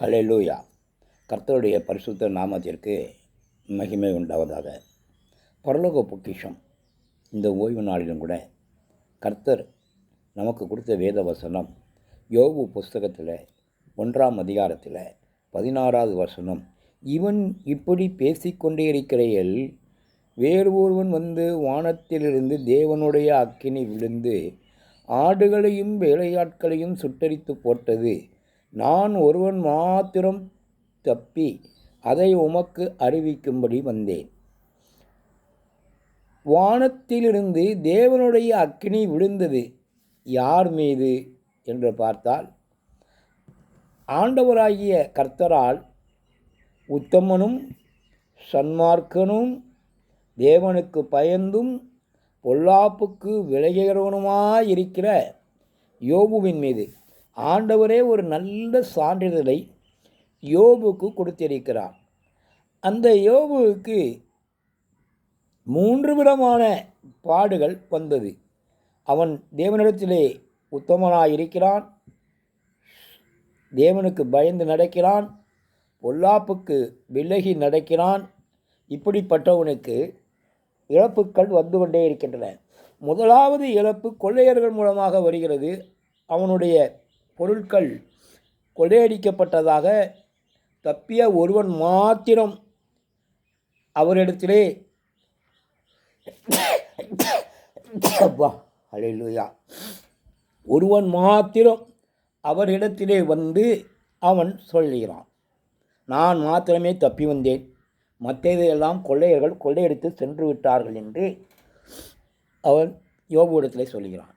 Hallelujah கர்த்தருடைய பரிசுத்த நாமத்திற்கு மகிமை உண்டாவதாக. பரலோக பொக்கிஷம். இந்த ஓய்வு நாளிலும் கூட கர்த்தர் நமக்கு கொடுத்த வேத வசனம் யோகு புஸ்தகத்தில் ஒன்றாம் அதிகாரத்தில் பதினாறாவது வசனம். இவன் இப்படி பேசிக்கொண்டே இருக்கிறையில் வேறு ஒருவன் வந்து வானத்திலிருந்து தேவனுடைய அக்கினி விழுந்து ஆடுகளையும் வேலையாட்களையும் சுட்டரித்து போட்டது. நான் ஒருவன் மாத்திரம் தப்பி அதை உமக்கு அறிவிக்கும்படி வந்தேன். வானத்திலிருந்து தேவனுடைய அக்கினி விழுந்தது யார் மீது? என்று பார்த்தால் ஆண்டவராகிய கர்த்தரால் உத்தமனும் சன்மார்க்கனும் தேவனுக்கு பயந்தும் பொல்லாப்புக்கு விளைகிறவனுமாயிருக்கிற யோபுவின் மீது. ஆண்டவரே ஒரு நல்ல சான்றிதழை யோபுக்கு கொடுத்திருக்கிறார் அந்த யோபுவுக்கு மூன்று விதமான பாடுகள் வந்தது. அவன் தேவனிடத்திலே உத்தமனாயிருக்கிறான் தேவனுக்கு பயந்து நடக்கிறான். பொல்லாப்புக்கு விலகி நடக்கிறான். இப்படிப்பட்டவனுக்கு இழப்புக்கள் வந்து கொண்டே இருக்கின்றன. முதலாவது இழப்பு கொள்ளையர்கள் மூலமாக வருகிறது. அவனுடைய பொருட்கள் கொள்ளையடிக்கப்பட்டதாக தப்பிய ஒருவன் மாத்திரம் அவரிடத்திலே அப்பா அலையிலுயா ஒருவன் மாத்திரம் அவரிடத்திலே வந்து அவன் சொல்லுகிறான். நான் மாத்திரமே தப்பி வந்தேன். மற்றதையெல்லாம் கொள்ளையர்கள் கொள்ளையடித்து சென்று விட்டார்கள் என்று அவன் யோபுவிடத்திலே சொல்கிறான்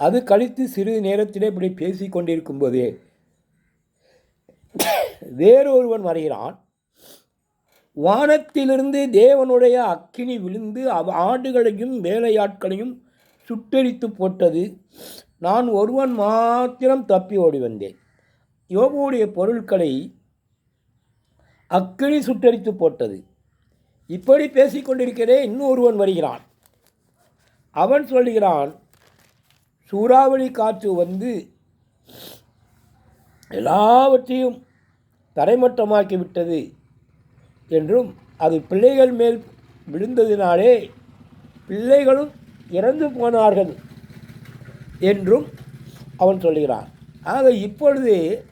அது கழித்து சிறிது நேரத்திலே இப்படி பேசி கொண்டிருக்கும்போதே வேறொருவன் வருகிறான். வானத்திலிருந்து தேவனுடைய அக்கினி விழுந்து அவ ஆடுகளையும் வேலையாட்களையும் சுட்டெரித்து போட்டது. நான் ஒருவன் மாத்திரம் தப்பி ஓடி வந்தேன். யோகுடைய பொருட்களை அக்கினி சுட்டரித்து போட்டது. இப்படி பேசிக்கொண்டிருக்கிறே இன்னொருவன் வருகிறான். அவன் சொல்லுகிறான் சூறாவளி காற்று வந்து எல்லாவற்றையும் தரைமட்டமாக்கி விட்டது என்றும் அது பிள்ளைகள் மேல் விழுந்ததினாலே பிள்ளைகளும் இறந்து போனார்கள் என்றும் அவன் சொல்கிறான். ஆக இப்பொழுது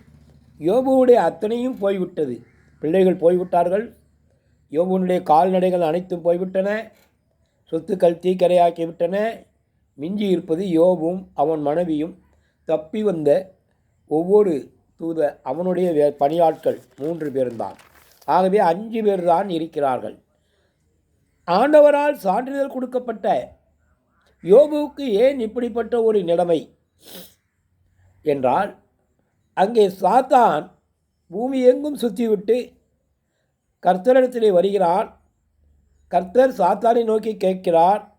யோபுவுடைய அத்தனையும் போய்விட்டது. பிள்ளைகள் போய்விட்டார்கள். யோபுனுடைய கால்நடைகள் அனைத்தும் போய்விட்டன. சொத்துக்கள் தீக்கரையாக்கிவிட்டன. மிஞ்சி இருப்பது யோபும் அவன் மனைவியும். தப்பி வந்த ஒவ்வொரு தூத அவனுடைய பணியாட்கள் மூன்று பேர்தான் ஆகவே அஞ்சு பேர்தான் இருக்கிறார்கள். ஆண்டவரால் சான்றிதழ் கொடுக்கப்பட்ட யோபுவுக்கு ஏன் இப்படிப்பட்ட ஒரு நிலைமை? என்றால் அங்கே சாத்தான் பூமி எங்கும் சுற்றிவிட்டு கர்த்தரிடத்திலே வருகிறான். கர்த்தர் சாத்தானை நோக்கி கேட்கிறார்.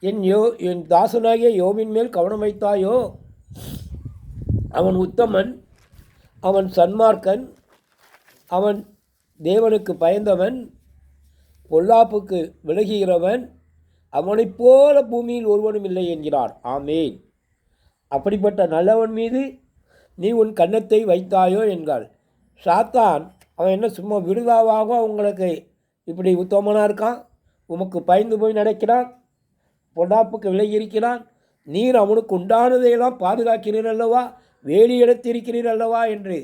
என் யோ என் தாசனாகிய யோவின் மேல் கவனம் வைத்தாயோ? அவன் உத்தமன் அவன் சன்மார்க்கன் அவன் தேவனுக்கு பயந்தவன் பொல்லாப்புக்கு விலகுகிறவன் அவனைப் போல பூமியில் ஒருவனும் இல்லை என்கிறார். ஆமேன். அப்படிப்பட்ட நல்லவன் மீது நீ உன் கன்னத்தை வைத்தாயோ என்றாள் சாத்தான் அவன் என்ன சும்மா விடுதாவாக? உங்களுக்கு இப்படி உத்தமனாக இருக்கான்? உமக்கு பயந்து போய் நடக்கிறான்? பொடாப்புக்கு விலகியிருக்கிறான் நீர் அவனுக்கு உண்டானதையெல்லாம் பாதுகாக்கிறீர் அல்லவா? வேலி எடுத்திருக்கிறீர் அல்லவா என்று.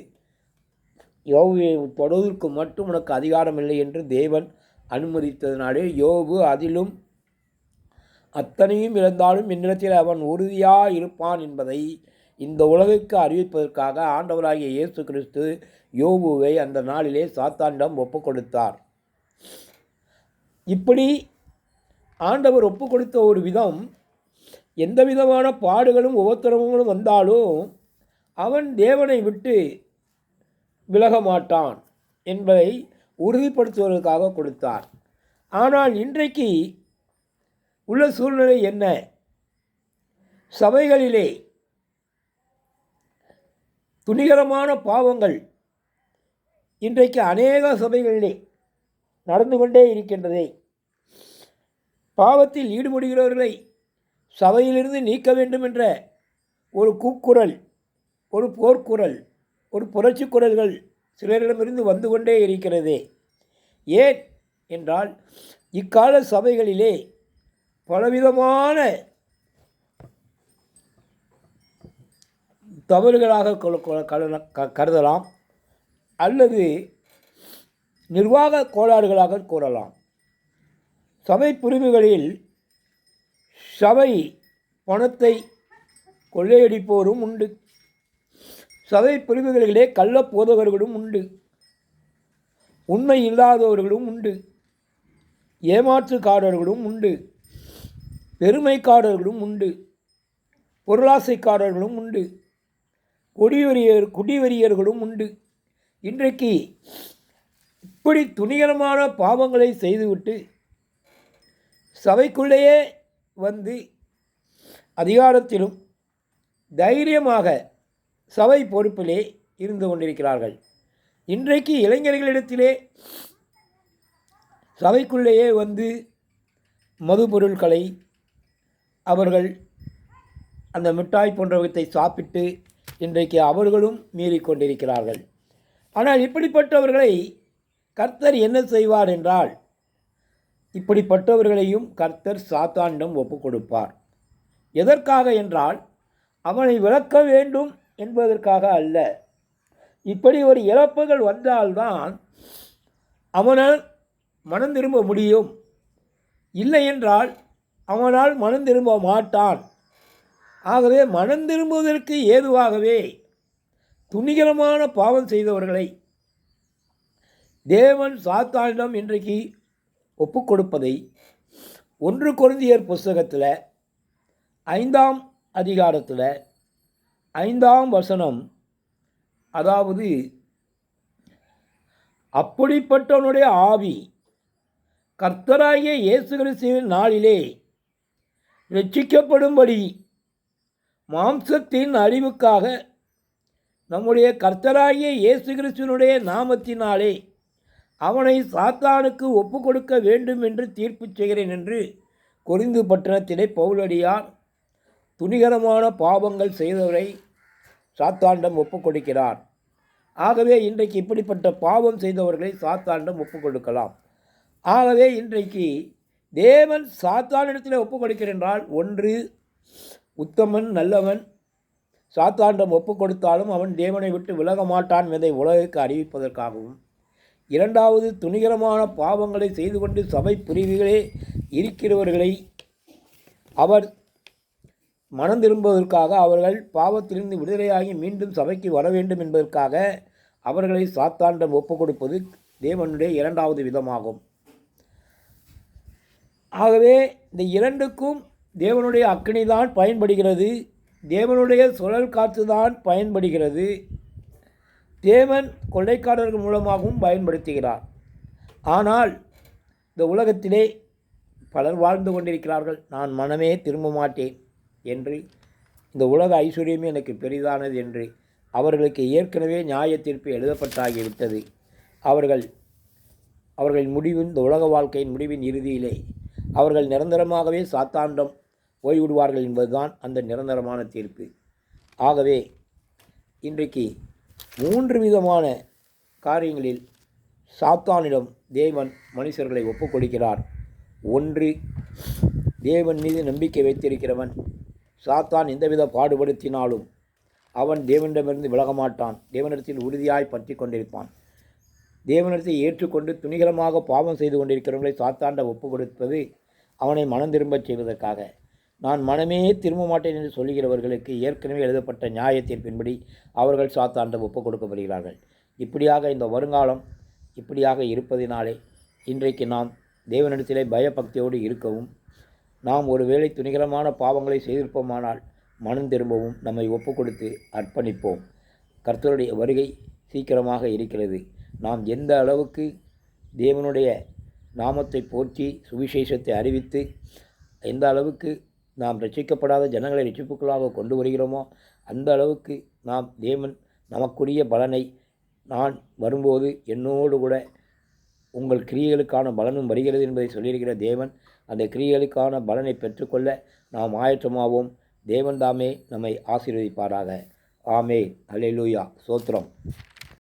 யோபுவை தொடுவதற்கு மட்டும் உனக்கு அதிகாரம் இல்லை என்று தேவன் அனுமதித்ததினாலே யோபு அதிலும் அத்தனையும் இழந்தாலும் என்னிடத்தில் அவன் உறுதியாக இருப்பான் என்பதை இந்த உலகுக்கு அறிவிப்பதற்காக ஆண்டவராகிய இயேசு கிறிஸ்து யோபுவை அந்த நாளிலே சாத்தானிடம் ஒப்பு கொடுத்தார் இப்படி ஆண்டவர் ஒப்பு கொடுத்த ஒரு விதம் எந்த விதமான பாடுகளும் உபத்திரவங்களும் வந்தாலும் அவன் தேவனை விட்டு விலக மாட்டான் என்பதை உறுதிப்படுத்துவதற்காக கொடுத்தார். ஆனால் இன்றைக்கு உள்ள சூழ்நிலை என்ன? சபைகளிலே துணிகரமான பாவங்கள் இன்றைக்கு அநேக சபைகளிலே நடந்து கொண்டே இருக்கின்றதே பாவத்தில் ஈடுபடுகிறவர்களை சபையிலிருந்து நீக்க வேண்டும் என்ற ஒரு கூக்குரல் ஒரு போர்க்குரல் ஒரு புரட்சி குரல்கள் சிலரிடமிருந்து வந்து கொண்டே இருக்கிறது. ஏன் என்றால் இக்கால சபைகளிலே பலவிதமான தவறுகளாக கொள்ள- க- கருதலாம் அல்லது நிர்வாக கோளாறுகளாக கூறலாம். சபை பிரிவுகளில் சபை பணத்தை கொள்ளையடிப்போரும் உண்டு. சபை பிரிவுகளிலே கள்ள போதகர்களும் உண்டு. உண்மை இல்லாதவர்களும் உண்டு. ஏமாற்றுக்காரர்களும் உண்டு. பெருமைக்காரர்களும் உண்டு. பொருளாசைக்காரர்களும் உண்டு. குடிவெறியர் குடிவெறியர்களும் உண்டு. இன்றைக்கு இப்படி துணிகரமான பாவங்களை செய்துவிட்டு சபைக்குள்ளேயே வந்து அதிகாரத்திலும் தைரியமாக சபை பொறுப்பிலே இருந்து கொண்டிருக்கிறார்கள். இன்றைக்கு இளைஞர்களிடத்திலே சபைக்குள்ளேயே வந்து மது பொருட்களை அவர்கள் அந்த மிட்டாய் போன்றவற்றை சாப்பிட்டு இன்றைக்கு அவர்களும் மீறிக்கொண்டிருக்கிறார்கள் ஆனால் இப்படிப்பட்டவர்களை கர்த்தர் என்ன செய்வார் என்றால் இப்படிப்பட்டவர்களையும் கர்த்தர் சாத்தானிடம் ஒப்பு கொடுப்பார் எதற்காக என்றால் அவனை விளக்க வேண்டும் என்பதற்காக அல்ல. இப்படி ஒரு இழப்புகள் வந்தால்தான் அவனால் மனம் திரும்ப முடியும். இல்லை என்றால் அவனால் மனம் திரும்ப மாட்டான். ஆகவே மனம் திரும்புவதற்கு ஏதுவாகவே துணிகரமான பாவம் செய்தவர்களை தேவன் சாத்தானிடம் இன்றைக்கு ஒப்பு கொடுப்பதை ஒன்று கொருந்தியர் புஸ்தகத்தில் ஐந்தாம் அதிகாரத்தில் ஐந்தாம் வசனம் அதாவது அப்படிப்பட்டவனுடைய ஆவி கர்த்தராகிய இயேசு கிறிஸ்துவின் நாளிலே ரட்சிக்கப்படும்படி மாம்சத்தின் அழிவுக்காக நம்முடைய கர்த்தராகிய இயேசு கிறிஸ்துவனுடைய நாமத்தினாலே அவனை சாத்தானுக்கு ஒப்பு கொடுக்க வேண்டும் என்று தீர்ப்பு செய்கிறேன் என்று கொரிந்து பட்டணத்திலே பவுலடியார் துணிகரமான பாவங்கள் செய்தவரை சாத்தாண்டம் ஒப்பு கொடுக்கிறார் ஆகவே இன்றைக்கு இப்படிப்பட்ட பாவம் செய்தவர்களை சாத்தாண்டம் ஒப்பு கொடுக்கலாம் ஆகவே இன்றைக்கு தேவன் சாத்தானிடத்தில் ஒப்பு கொடுக்கிறென்றால் ஒன்று உத்தமன் நல்லவன் சாத்தாண்டம் ஒப்பு கொடுத்தாலும் அவன் தேவனை விட்டு விலக மாட்டான் என்பதை உலகுக்கு அறிவிப்பதற்காகவும் இரண்டாவது துணிகரமான பாவங்களை செய்து கொண்டு சபை பிரிவுகளே இருக்கிறவர்களை அவர் மனம் திரும்புவதற்காக அவர்கள் பாவத்திலிருந்து விடுதலையாகி மீண்டும் சபைக்கு வர வேண்டும் என்பதற்காக அவர்களை சாத்தாண்டம் ஒப்புக் கொடுப்பது தேவனுடைய இரண்டாவது விதமாகும். ஆகவே இந்த இரண்டுக்கும் தேவனுடைய அக்கினி தான் பயன்படுகிறது. தேவனுடைய சுழல் காற்று தான் பயன்படுகிறது. தேவன் கொள்ளைக்காரர்கள் மூலமாகவும் பயன்படுத்துகிறார். ஆனால் இந்த உலகத்திலே பலர் வாழ்ந்து கொண்டிருக்கிறார்கள். நான் மனமே திரும்ப மாட்டேன் என்று இந்த உலக ஐஸ்வர்யமே எனக்கு பெரிதானது என்று அவர்களுக்கு ஏற்கனவே நியாய தீர்ப்பு எழுதப்பட்டாகிவிட்டது அவர்கள் அவர்களின் முடிவின் இந்த உலக வாழ்க்கையின் முடிவின் இறுதியிலே. அவர்கள் நிரந்தரமாகவே சாத்தாண்டம் ஓய்விடுவார்கள் என்பதுதான் அந்த நிரந்தரமான தீர்ப்பு. ஆகவே இன்றைக்கு மூன்று விதமான காரியங்களில் சாத்தானிடம் தேவன் மனுஷர்களை ஒப்புக்கொடுக்கிறார். ஒன்று தேவன் மீது நம்பிக்கை வைத்திருக்கிறவன் சாத்தான் எந்தவித பாடுபடுத்தினாலும் அவன் தேவனிடமிருந்து விலக மாட்டான் தேவனிடத்தில் உறுதியாய் பற்றி கொண்டிருப்பான். தேவனிடத்தை ஏற்றுக்கொண்டு துணிகரமாக பாவம் செய்து கொண்டிருக்கிறவர்களை சாத்தாண்ட ஒப்பு கொடுப்பது அவனை மனம் திரும்பச் செய்வதற்காக. நான் மனமே திரும்ப மாட்டேன் என்று சொல்லுகிறவர்களுக்கு ஏற்கனவே எழுதப்பட்ட நியாய தீர்ப்பின்படி அவர்கள் சாத்தாண்ட ஒப்புக் கொடுக்கப்படுகிறார்கள். இப்படியாக இந்த வருங்காலம் இப்படியாக இருப்பதினாலே இன்றைக்கு நாம் தேவனிடத்திலே பயபக்தியோடு இருக்கவும் நாம் ஒருவேளை துணிகரமான பாவங்களை செய்திருப்போமானால் மனம் திரும்பவும் நம்மை ஒப்பு கொடுத்து அர்ப்பணிப்போம். கர்த்தருடைய வருகை சீக்கிரமாக இருக்கிறது. நாம் எந்த அளவுக்கு தேவனுடைய நாமத்தை போற்றி சுவிசேஷத்தை அறிவித்து எந்த அளவுக்கு நாம் ரட்சிக்கப்படாத ஜனங்களை ரசிப்புக்களாக கொண்டு வருகிறோமோ? அந்த அளவுக்கு நாம் தேவன் நமக்குரிய பலனை நான் வரும்போது என்னோடு கூட உங்கள் கிரியைகளுக்கான பலனும் வருகிறது என்பதை சொல்லியிருக்கிற தேவன் அந்த கிரியைகளுக்கான பலனை பெற்றுக்கொள்ள நாம் ஆயற்றமாவோம் தேவன் தாமே நம்மை ஆசீர்வதிப்பாராக. ஆமே அல்லேலூயா சோத்திரம்